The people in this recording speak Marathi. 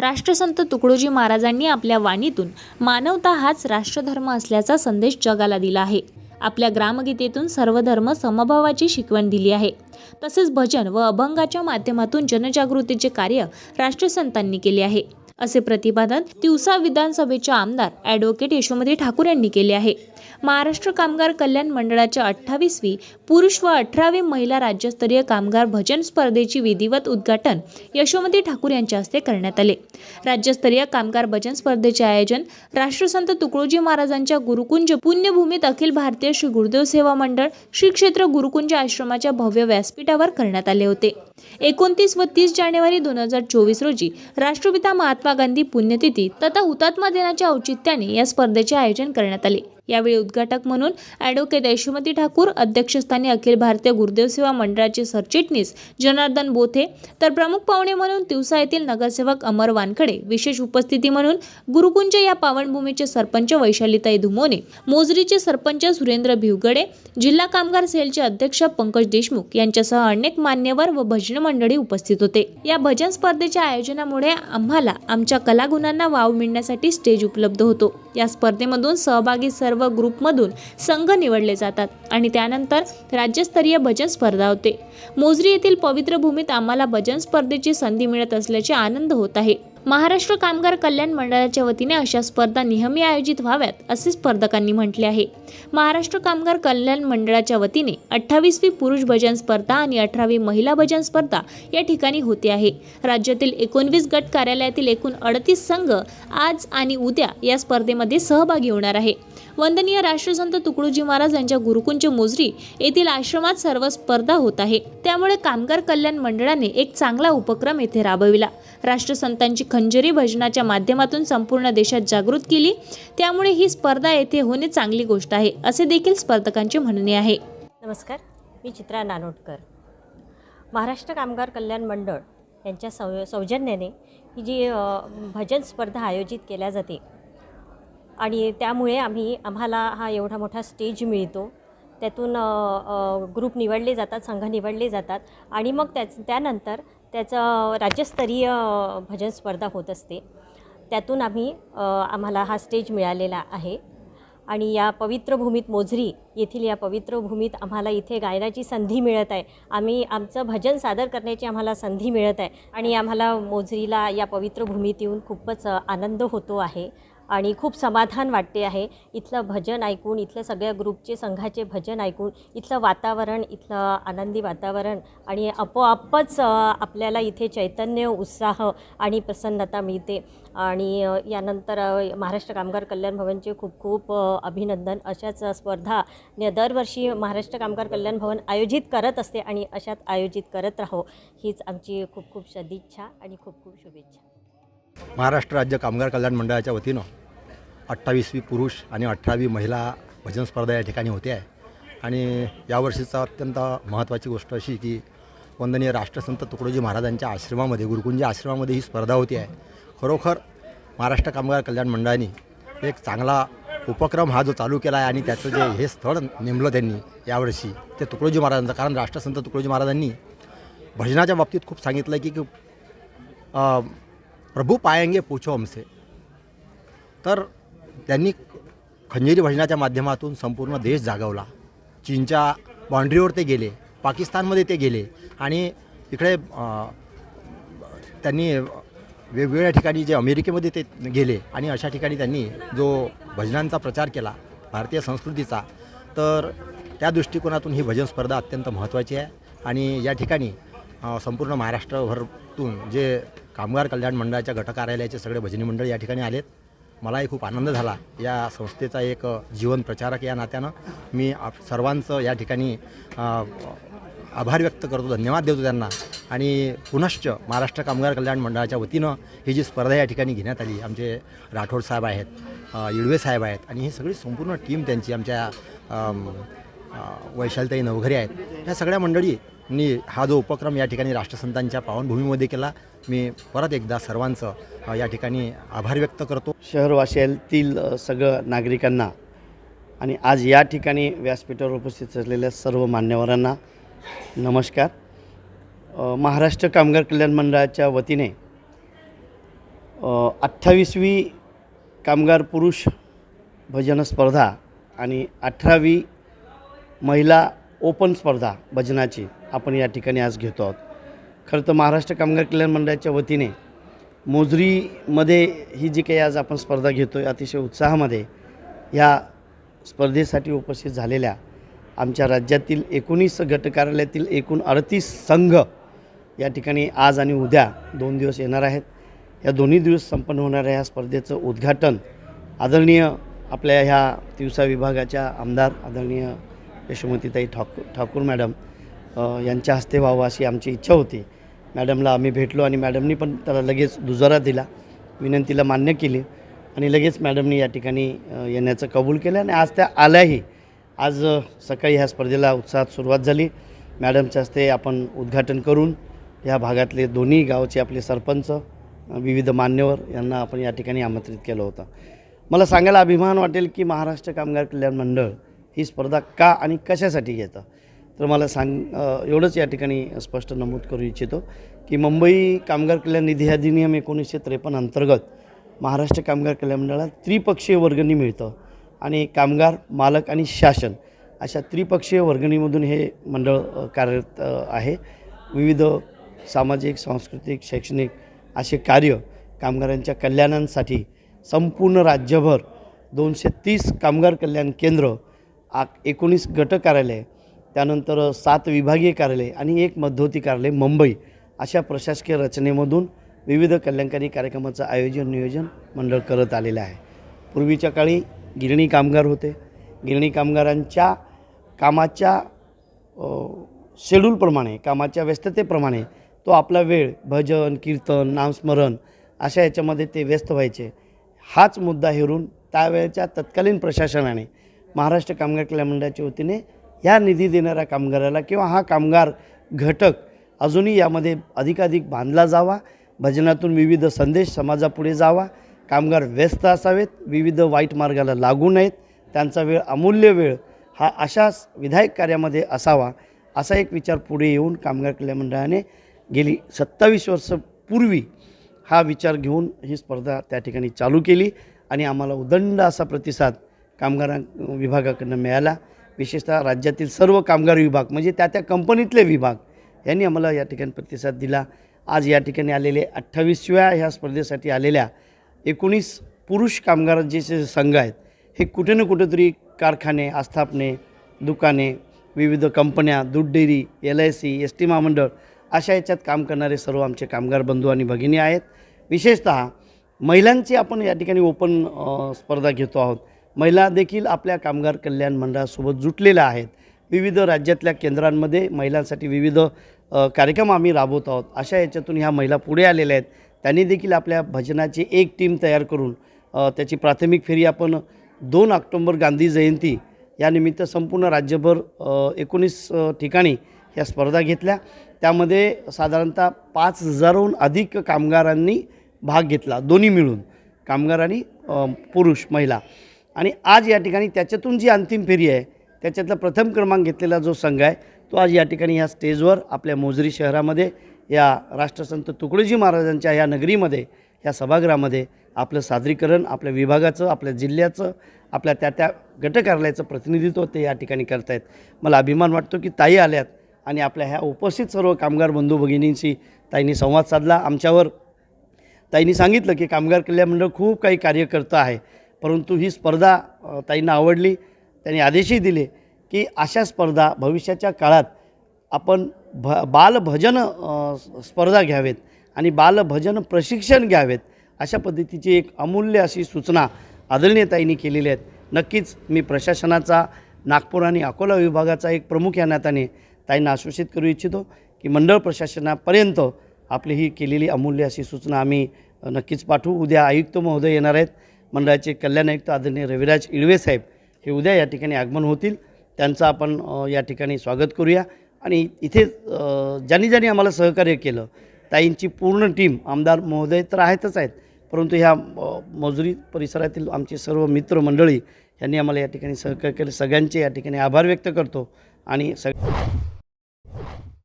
राष्ट्रसंत तुकडोजी महाराजांनी आपल्या वाणीतून मानवता हाच राष्ट्रधर्म असल्याचा संदेश जगाला दिला आहे. आपल्या ग्रामगीतेतून सर्वधर्म समभावाची शिकवण दिली आहे. तसेच भजन व अभंगाच्या माध्यमातून जनजागृतीचे कार्य राष्ट्रसंतांनी केले आहे. असे प्रतिपादन तिवसा विधानसभेच्या आमदार ॲडव्होकेट यशोमती ठाकूर यांनी केले आहे. महाराष्ट्र कामगार कल्याण मंडळाच्या अठ्ठावीसवी पुरुष व अठरावी महिला राज्यस्तरीय कामगार भजन स्पर्धेची विधिवत उद्घाटन यशोमती ठाकूर यांच्या हस्ते करण्यात आले. राज्यस्तरीय कामगार भजन स्पर्धेचे आयोजन राष्ट्रसंत तुकडोजी महाराजांच्या गुरुकुंज पुण्यभूमीत अखिल भारतीय श्री गुरुदेव सेवा मंडळ श्री क्षेत्र गुरुकुंज आश्रमाच्या भव्य व्यासपीठावर करण्यात आले होते. एकोणतीस व तीस जानेवारी दोन हजार चोवीस रोजी राष्ट्रपिता महात्मा गांधी पुण्यतिथी तथा हुतात्मा दिनाच्या औचित्याने या स्पर्धेचे आयोजन करण्यात आले. यावेळी उद्घाटक म्हणून ॲडव्होकेट यशोमती ठाकूर अध्यक्षस्थानी अखिल भारतीय गुरुदेव सेवा मंडळाचे सरचिटणीस जनार्दन बोथे तर प्रमुख पाहुणे म्हणून तिवसा येथील नगरसेवक अमर वानखडे विशेष उपस्थिती म्हणून गुरुकुंज या पावनभूमीचे सरपंच वैशालीताई धुमोने मोजरीचे सरपंच सुरेंद्र भिवगडे जिल्हा कामगार सेलचे अध्यक्ष पंकज देशमुख यांच्यासह अनेक मान्यवर व भजन मंडळी उपस्थित होते. या भजन स्पर्धेच्या आयोजनामुळे आम्हाला आमच्या कलागुणांना वाव मिळण्यासाठी स्टेज उपलब्ध होतो. या स्पर्धेमधून सहभागी सर्व ग्रुपमधून संघ निवडले जातात आणि त्यानंतर राज्यस्तरीय भजन स्पर्धा होते. मोजरी येथील पवित्र भूमीत आम्हाला भजन स्पर्धेची संधी मिळत असल्याचे आनंद होत आहे. महाराष्ट्र कामगार कल्याण मंडळाच्या वतीने अशा स्पर्धा नेहमी आयोजित व्हाव्यात असे स्पर्धकांनी म्हटले आहे. महाराष्ट्र कामगार कल्याण मंडळाच्या वतीने अठ्ठावीसवी पुरुष भजन स्पर्धा आणि अठरावी महिला भजन स्पर्धा या ठिकाणी होते आहे. राज्यातील एकोणवीस गट कार्यालयातील एकूण अडतीस संघ आज आणि उद्या या स्पर्धेमध्ये सहभागी होणार आहे. वंदनीय राष्ट्रसंत तुकडोजी महाराज यांच्या गुरुकुंज मोजरी येथील आश्रमात सर्व स्पर्धा होत आहे. त्यामुळे कामगार कल्याण मंडळाने एक चांगला उपक्रम येथे राबविला. राष्ट्रसंतांची खंजरी भजनाच्या माध्यमातून संपूर्ण देशात जागृत केली. त्यामुळे ही स्पर्धा येथे होणे चांगली गोष्ट आहे असे देखील स्पर्धकांचे म्हणणे आहे. नमस्कार मी चित्रा नानोटकर. महाराष्ट्र कामगार कल्याण मंडळ यांच्या सौ सौजन्याने ही जी भजन स्पर्धा आयोजित केल्या जाते आणि त्यामुळे आम्ही आम्हाला हा एवढा मोठा स्टेज मिळतो. त्यातून ग्रुप निवडले जातात संघ निवडले जातात आणि मग त्याच त्यानंतर त्याचं राज्यस्तरीय भजन स्पर्धा होत असते. त्यातून आम्ही आम्हाला हा स्टेज मिळालेला आहे. आणि या पवित्र भूमीत मोझरी येथील या पवित्र भूमीत आम्हाला इथे गायनाची संधी मिळत आहे. आम्ही आमचं भजन सादर करण्याची आम्हाला संधी मिळत आहे. आणि आम्हाला मोझरीला या पवित्र भूमीत येऊन खूपच आनंद होतो आहे. आणि खूप समाधान वाटते आहे. इथलं भजन ऐकून इथल्या सगळ्या ग्रुपचे संघाचे भजन ऐकून इथलं वातावरण इथलं आनंदी वातावरण आणि आपोआपच आपल्याला इथे चैतन्य उत्साह आणि प्रसन्नता मिळते. आणि यानंतर महाराष्ट्र कामगार कल्याण भवनचे खूप खूप अभिनंदन. अशाच स्पर्धा दरवर्षी महाराष्ट्र कामगार कल्याण भवन आयोजित करत असते आणि अशात आयोजित करत राहो. हीच आमची खूप खूप सदिच्छा आणि खूप खूप शुभेच्छा. महाराष्ट्र राज्य कामगार कल्याण मंडळाच्या वतीनं अठ्ठावीसवी पुरुष आणि अठरावी महिला भजन स्पर्धा या ठिकाणी होते आहे. आणि यावर्षीचा अत्यंत महत्त्वाची गोष्ट अशी की वंदनीय राष्ट्रसंत तुकडोजी महाराजांच्या आश्रमामध्ये गुरुकुंजी आश्रमामध्ये ही स्पर्धा होती आहे. खरोखर महाराष्ट्र कामगार कल्याण मंडळाने एक चांगला उपक्रम हा जो चालू केला आहे आणि त्याचं जे हे स्थळ नेमलं त्यांनी यावर्षी ते तुकडोजी महाराजांचं. कारण राष्ट्रसंत तुकडोजी महाराजांनी भजनाच्या बाबतीत खूप सांगितलं की की प्रभू पायंगे पूछो हमसे। तर त्यांनी खंजेरी भजनाच्या माध्यमातून संपूर्ण देश जागवला. चीनच्या बाँड्रीवर ते गेले पाकिस्तानमध्ये ते गेले आणि इकडे त्यांनी वेगवेगळ्या ठिकाणी जे अमेरिकेमध्ये ते गेले आणि अशा ठिकाणी त्यांनी जो भजनांचा प्रचार केला भारतीय संस्कृतीचा तर त्या दृष्टिकोनातून ही भजन स्पर्धा अत्यंत महत्त्वाची आहे. आणि या ठिकाणी संपूर्ण महाराष्ट्रभरातून जे कामगार कल्याण मंडळाच्या गटकार्यालयाचे सगळे भजनी मंडळ या ठिकाणी आलेत. मलाही खूप आनंद झाला. या संस्थेचा एक जीवन प्रचारक या नात्यानं मी आप सर्वांचं या ठिकाणी आभार व्यक्त करतो धन्यवाद देतो त्यांना. आणि पुनश्च महाराष्ट्र कामगार कल्याण मंडळाच्या वतीनं ही जी स्पर्धा या ठिकाणी घेण्यात आली आमचे राठोड साहेब आहेत अ, येडवे साहेब आहेत आणि ही सगळी संपूर्ण टीम त्यांची आमच्या वैशालताई नवघरे आहेत. ह्या सगळ्या मंडळी नी हा जो उपक्रम या ठिकाणी राष्ट्रसंतांच्या पावनभूमीमध्ये केला मी परत एकदा सर्वांचं या ठिकाणी आभार व्यक्त करतो. शहरवासियातील सगळं नागरिकांना आणि आज या ठिकाणी व्यासपीठावर उपस्थित असलेल्या सर्व मान्यवरांना नमस्कार. महाराष्ट्र कामगार कल्याण मंडळाच्या वतीने अठ्ठावीसवी कामगार पुरुष भजन स्पर्धा आणि अठरावी महिला ओपन स्पर्धा भजनाची आपण या ठिकाणी आज घेतो आहोत. खरं तर महाराष्ट्र कामगार कल्याण मंडळाच्या वतीने मोजरीमध्ये ही जी काही आज आपण स्पर्धा घेतो आहे अतिशय उत्साहामध्ये ह्या स्पर्धेसाठी उपस्थित झालेल्या आमच्या राज्यातील एकोणीस गट कार्यालयातील एकूण अडतीस संघ या ठिकाणी आज आणि उद्या दोन दिवस येणार आहेत. या दोन्ही दिवस संपन्न होणाऱ्या या स्पर्धेचं उद्घाटन आदरणीय आपल्या ह्या दिवसा विभागाच्या आमदार आदरणीय यशोमतीताई ठाकूर ठाकूर मॅडम यांच्या हस्ते व्हावं अशी आमची इच्छा होती. मॅडमला आम्ही भेटलो आणि मॅडमनी पण त्याला लगेच दुजोरा दिला. विनंतीला मान्य केली आणि लगेच मॅडमनी या ठिकाणी येण्याचं कबूल केलं आणि आज त्या आल्याही. आज सकाळी ह्या स्पर्धेला उत्साहात सुरुवात झाली. मॅडमच्या हस्ते आपण उद्घाटन करून या भागातले दोन्ही गावचे आपले सरपंच विविध मान्यवर यांना आपण या ठिकाणी आमंत्रित केलं होतं. मला सांगायला अभिमान वाटेल की महाराष्ट्र कामगार कल्याण मंडळ ही स्पर्धा का आणि कशासाठी घेतं? तर मला सांग एवढंच या ठिकाणी स्पष्ट नमूद करू इच्छितो की मुंबई कामगार कल्याण निधी अधिनियम एकोणीसशे त्रेपन्न अंतर्गत महाराष्ट्र कामगार कल्याण मंडळाला त्रिपक्षीय वर्गणी मिळतं आणि कामगार मालक आणि शासन अशा त्रिपक्षीय वर्गणीमधून हे मंडळ कार्यरत आहे. विविध सामाजिक सांस्कृतिक शैक्षणिक असे कार्य कामगारांच्या कल्याणांसाठी संपूर्ण राज्यभर दोनशे तीस कामगार कल्याण केंद्र आ एकोणीस गट कार्यालय त्यानंतर सात विभागीय कार्यालय आणि एक मध्यवर्ती कार्यालय मुंबई अशा प्रशासकीय रचनेमधून विविध कल्याणकारी कार्यक्रमाचं आयोजन नियोजन मंडळ करत आलेलं आहे. पूर्वीच्या काळी गिरणी कामगार होते. गिरणी कामगारांच्या कामाच्या शेड्यूलप्रमाणे कामाच्या व्यस्ततेप्रमाणे तो आपला वेळ भजन कीर्तन नामस्मरण अशा याच्यामध्ये ते व्यस्त व्हायचे. हाच मुद्दा हेरून त्यावेळेच्या तत्कालीन प्रशासनाने महाराष्ट्र कामगार कल्याण मंडळाच्या वतीने ह्या निधी देणाऱ्या कामगाराला किंवा हा कामगार घटक अजूनही यामध्ये अधिकाधिक बांधला जावा. भजनातून विविध संदेश समाजापुढे जावा. कामगार व्यस्त असावेत विविध वाईट मार्गाला लागू नयेत. त्यांचा वेळ अमूल्य वेळ हा अशाच विधायक कार्यामध्ये असावा असा एक विचार पुढे येऊन कामगार कल्याण मंडळाने गेली सत्तावीस वर्षपूर्वी हा विचार घेऊन ही स्पर्धा त्या ठिकाणी चालू केली आणि आम्हाला उदंड असा प्रतिसाद कामगार विभागाकडनं मिळाला. विशेषतः राज्यातील सर्व कामगार विभाग म्हणजे त्या त्या कंपनीतले विभाग यांनी आम्हाला या ठिकाणी प्रतिसाद दिला. आज या ठिकाणी आलेले अठ्ठावीसव्या ह्या स्पर्धेसाठी आलेल्या एकोणीस पुरुष कामगारांचे जे संघ आहेत हे कुठे ना कुठेतरी कारखाने आस्थापने दुकाने विविध कंपन्या दूध dairy L I C S T महामंडळ अशा याच्यात काम करणारे सर्व आमचे कामगार बंधू आणि भगिनी आहेत. विशेषतः महिलांची आपण या ठिकाणी ओपन स्पर्धा घेतो आहोत. महिला देखील आपल्या कामगार कल्याण मंडळासोबत जुटलेल्या आहेत. विविध राज्यातल्या केंद्रांमध्ये महिलांसाठी विविध कार्यक्रम आम्ही राबवत आहोत. अशा याच्यातून ह्या महिला पुढे आलेल्या आहेत. त्यांनी देखील आपल्या भजनाची एक टीम तयार करून त्याची प्राथमिक फेरी आपण दोन ऑक्टोंबर गांधी जयंती यानिमित्त संपूर्ण राज्यभर एकोणीस ठिकाणी ह्या स्पर्धा घेतल्या. त्यामध्ये साधारणतः पाच हजारहून अधिक कामगारांनी भाग घेतला दोन्ही मिळून. कामगार आणि पुरुष महिला. आणि आज या ठिकाणी त्याच्यातून जी अंतिम फेरी आहे त्याच्यातला प्रथम क्रमांक घेतलेला जो संघ आहे तो आज या ठिकाणी ह्या स्टेजवर आपल्या मोजरी शहरामध्ये या राष्ट्रसंत तुकडोजी महाराजांच्या ह्या नगरीमध्ये ह्या सभागृहामध्ये आपलं सादरीकरण आपल्या विभागाचं आपल्या जिल्ह्याचं आपल्या त्या त्या गटकार्यालयाचं प्रतिनिधित्व ते या ठिकाणी करतायत. मला अभिमान वाटतो की ताई आल्यात आणि आपल्या ह्या उपस्थित सर्व कामगार बंधू भगिनींशी ताईंनी संवाद साधला. आमच्यावर ताईंनी सांगितलं की कामगार कल्याण मंडळ खूप काही कार्य करतं आहे. परंतु ही स्पर्धा ताईंना आवडली. त्यांनी आदेशही दिले की अशा स्पर्धा भविष्याच्या काळात आपण भ बालभजन स्पर्धा घ्यावेत आणि बालभजन प्रशिक्षण घ्यावेत अशा पद्धतीची एक अमूल्य अशी सूचना आदरणीय ताईंनी केलेली आहेत. नक्कीच मी प्रशासनाचा नागपूर आणि अकोला विभागाचा एक प्रमुख या नात्याने ताईंना आश्वासित करू इच्छितो की मंडळ प्रशासनापर्यंत आपली ही केलेली अमूल्य अशी सूचना आम्ही नक्कीच पाठवू. उद्या आयुक्त महोदय येणार आहेत. मंडळाचे कल्याण आयुक्त आदरणीय रविराज इळवे साहेब हे उद्या या ठिकाणी आगमन होतील. त्यांचं आपण या ठिकाणी स्वागत करूया. आणि इथे ज्यांनी ज्यांनी आम्हाला सहकार्य केलं ताईंची पूर्ण टीम आमदार महोदय तर आहेतच आहेत. परंतु ह्या मजुरी परिसरातील आमचे सर्व मित्रमंडळी यांनी आम्हाला या ठिकाणी सहकार्य केलं. सगळ्यांचे या ठिकाणी आभार व्यक्त करतो. आणि सग